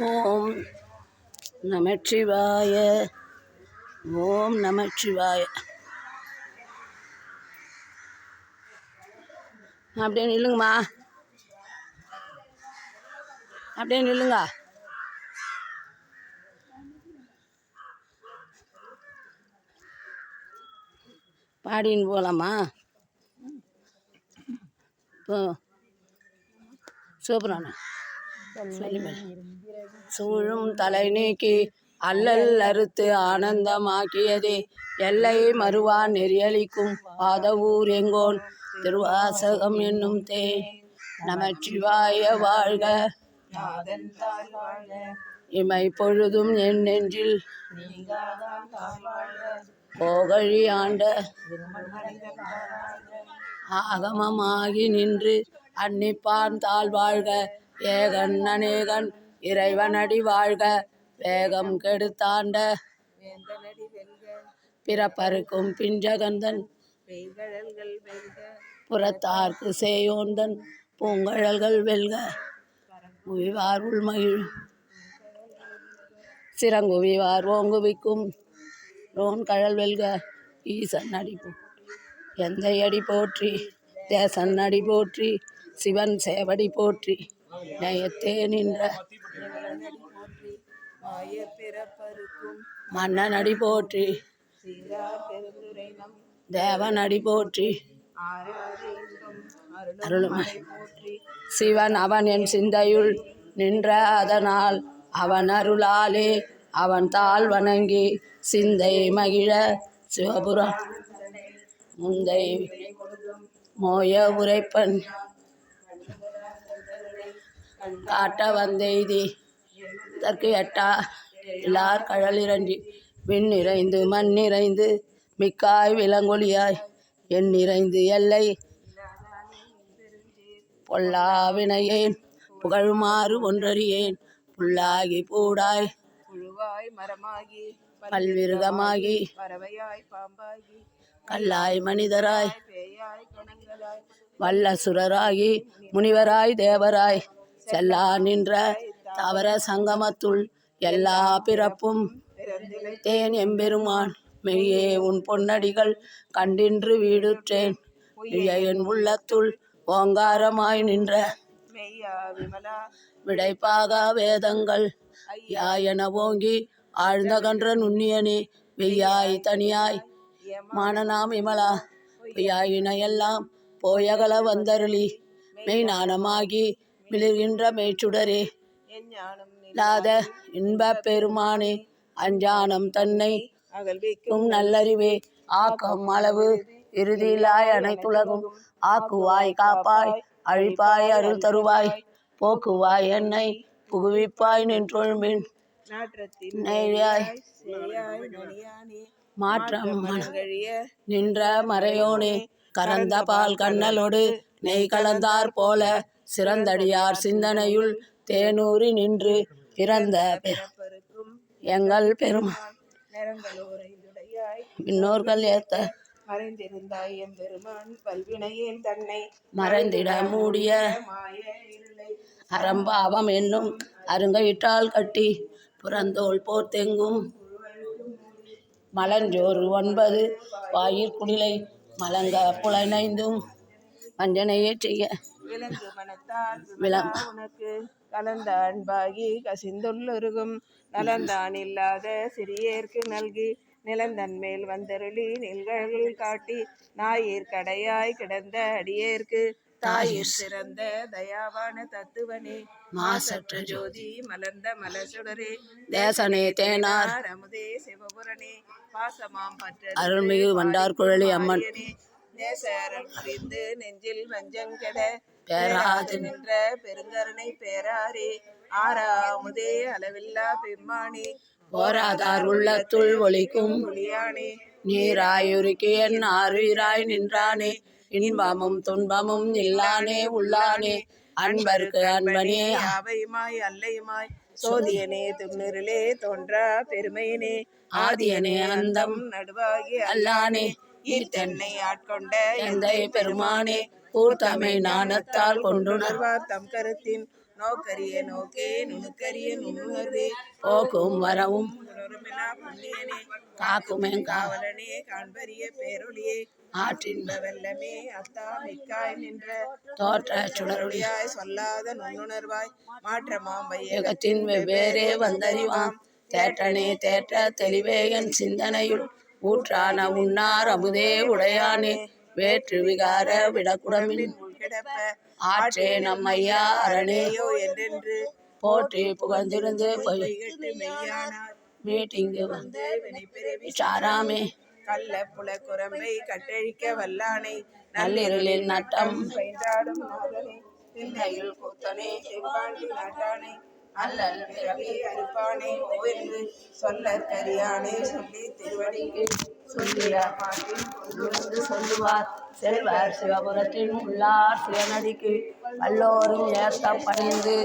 ஓம் நமச்சிவாய. ஓம் நமச்சிவாய. அப்படியே நில்லுங்கம்மா. அப்படியே நில்லுங்க. பாடின்னு போகலாமா இப்போ சூப்பரான. சூழும் தலை நீக்கி அல்லல் அறுத்து ஆனந்தமாக்கியதே. எல்லை மறுவா நெறியளிக்கும் பாதவூர் எங்கோன் திருவாசகம் என்னும் தே நமச்சிவாய வாழ்க. இமை பொழுதும் என் நெஞ்சில் போகழி ஆண்ட ஆகமமாகி நின்று அன்னிப்பான் தாழ் வாழ்க ஏகன் அநேகன் இறைவனடி வாழ்க வேகம் கெடுத்தாண்ட. பிறப்பருக்கும் பிஞ்சகந்தன். புறத்தார்க்கு சேயோந்தன் பூங்கழல்கள் வெல்க. உய்வார் உள்மகிழ். சிறங்குவிவார் ஓங்குவிக்கும். ரோன் கழல் வெல்க. ஈசன் அடிப்பு எந்த அடி போற்றி. தேசன் அடி போற்றி. சிவன் சேவடி போற்றி. நயத்தே நின்ற மன்னன் அடி போற்றி. தேவன் அடி போற்றி. அருளுமை. சிவன் அவன் என் சிந்தையுள் நின்ற அதனால் அவன் அருளாலே அவன் தாள் வணங்கி சிந்தை மகிழ சிவபுரம். முந்தை மோய உரைப்பன். காட்ட வந்தெய்தி தற்கு எட்டா எல்லார் கழல் இறங்கி விண் நிறைந்து மண் நிறைந்து மிக்காய் விலங்கொலியாய் என் நிறைந்து எல்லை. பொல்லா வினையேன் புகழுமாறு ஒன்றறியேன் புல்லாகி பூடாய் புழுவாய் மரமாகி பல்விருகமாகி பறவையாய் பாம்பாகி கல்லாய் மனிதராய் வல்லசுரராகி முனிவராய் தேவராய் செல்லா நின்ற தவற சங்கமத்துள் எல்லா பிறப்பும் தேன் எம்பெருமான். மெய்யே உன் பொன்னடிகள் கண்டின்று வீடுற்றேன். என் உள்ளத்துள் ஓங்காரமாய் நின்ற விடைப்பாக வேதங்கள். ஐயா என ஓங்கி ஆழ்ந்த கன்ற நுண்ணியனே வெய்யாய் தனியாய் மானனாம் இமலா பொய்யாயினையெல்லாம் போயகல வந்தருளி. மெய்ஞானமாகி மிளிர்கின்ற மெய்ச்சுடரே. என் இல்லாத இன்பப் பெருமானே அஞ்ஞானம் தன்னை அகல்விக்கும் நல்லறிவே. ஆக்கம் அளவு இறுதியிலாய் அனைத்துலகும். ஆக்குவாய் காப்பாய் அழிப்பாய் அருள் தருவாய். போக்குவாய் என்னை புகுவிப்பாய் நின்றொழும்பின் மாற்றம் நின்ற மறையோனே கறந்த பால் கண்ணலோடு நெய் கலந்தார் போல சிறந்தடியார் சிந்தனையுள் தேனூறி நின்று பிறந்த எங்கள் பெருமா விண்ணோர்கள் ஏத்த மறைந்திருந்தாய் எம் பெருமான் பல்வினையேன் தன்னை மறைந்திட மூடிய அறம்பாவம் என்னும் அருங்கயிற்றால் கட்டி புறந்தோல் போர்த்தெங்கும். மலஞ்சோறு ஒன்பது வாயிற் குடிலை மலங்க புலனைந்தும் வஞ்சனையே செய்ய விலங்கு மனத்தால் உனக்கு. கலந்த அன்பாகி கசிந்துள்ளொருகும். நலந்தான் இல்லாத சிறியேற்கு நல்கி. நிலந்தன் மேல் வந்தருளி நில்கள் காட்டி. நாயிற் கடையாய் கிடந்த அடியேற்கு. தாயிற் சிறந்த தயாவான தத்துவனே. மாசற்ற ஜோதி. மலர்ந்த மலசுடரே தேசனே தேனார். அமுதே சிவபுரனே. பாசமாம் பற்ற அருள்மிகு வண்டார் குழலி அம்மன் நேசரல் புரிந்து நெஞ்சில் வஞ்சம் கெட. பேராது நின்ற பெருங்கருணை பேராரே ஆறாமுதே அளவில்லா பெம்மானே. போராதார் உள்ளத்துள் ஒளிக்கும் ஒளியானே நீராயுருக்கி என் ஆறுயிராய் நின்றானே. இன்பமும் துன்பமும் இல்லானே உள்ளானே. அன்பருக்கு அன்பனே. யாவையுமாய் அல்லையுமாய். சோதியனே துண்ணிருளே தோன்றா பெருமையனே. ஆதியனே அந்தம் நடுவாகி அல்லானே. ஈர்த்தன்னை ஆட்கொண்ட எந்தை பெருமானே. கூர்த்தமை நாணத்தால் கொண்டுணர் உணர்வார் தம் கருத்தின் நோக்கரிய நோக்கே நுணுக்கரிய நுண்ணுணர்வே போக்கும் வரவும். புண்ணியனே. காக்குமென் கா காவலனே காண்பரிய பேரொளியே ஆற்றின் இன்ப வெள்ளமே அத்தா மிக்காய் நின்ற. தோற்ற சுடருடைய ஒளியாய் சொல்லாத நுண்ணுணர்வாய் மாற்றமாம் வையகத்தின் வெவ்வேறே வந்தறிவாம். தேற்றனே தேற்ற தெளிவே என் சிந்தனையுள். ஊற்றான உண்ணார் அமுதே உடையானே. வேற்று விகார விடக்குடமின் கிடப்ப. ஆற்றே நம்மையா அரணே ஐயோ என்றென்று போற்றி புகழ்ந்திருந்து மீட்டிங்கு வந்து சாராமே. கள்ள புல குரம்பை கட்டழிக்க வல்லானை. நள்ளிருளில் நட்டம் பயின்றாடும் நாதனே திண்ணையில் கூத்தனே. தென்பாண்டி நாட்டானே. அல்லல் பிறவி அறுப்பானே. ஓவென்று சொல்ல கரியானே சொல்லி திருவடிக்கு சொல்லிய பாட்டில் சொல்லுவார். செல்வர் சிவபுரத்தின் உள்ளார் சிவனடிக்கு எல்லோரும் ஏற்ற பணிந்து.